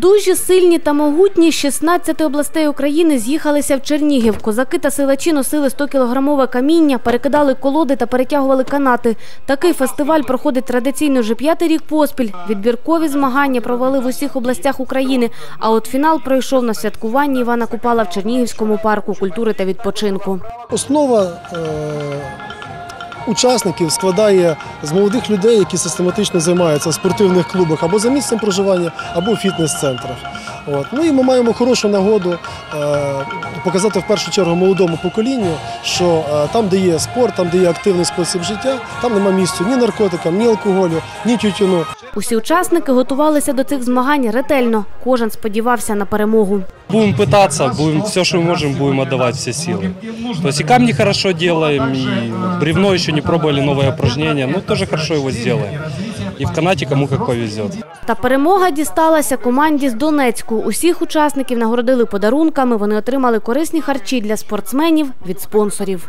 Дужі, сильні та могутні 16 областей України з'їхалися в Чернігів. Козаки та силачі носили 100-кілограмове каміння, перекидали колоди та перетягували канати. Такий фестиваль проходить традиційно вже п'ятий рік поспіль. Відбіркові змагання провели в усіх областях України. А от фінал пройшов на святкуванні Івана Купала в Чернігівському парку культури та відпочинку. Основа е, учасників складає з молодих людей, які систематично займаються в спортивних клубах або за місцем проживання, або в фітнес-центрах. Ну і ми маємо хорошу нагоду е, показати в першу чергу молодому поколінню, що е, там, де є спорт, там, де є активний спосіб життя, там нема місця ні наркотикам, ні алкоголю, ні тютюну. Усі учасники готувалися до цих змагань ретельно. Кожен сподівався на перемогу. Будем пытаться, будем все, что мы можем, будем отдавать все силы. То есть и камни хорошо делаем, и бревно еще не пробовали, новое упражнение, но тоже хорошо его сделаем. И в канате кому как повезет. Та перемога дісталася команді з Донецьку. Усіх учасників нагородили подарунками. Вони отримали корисні харчі для спортсменів від спонсорів.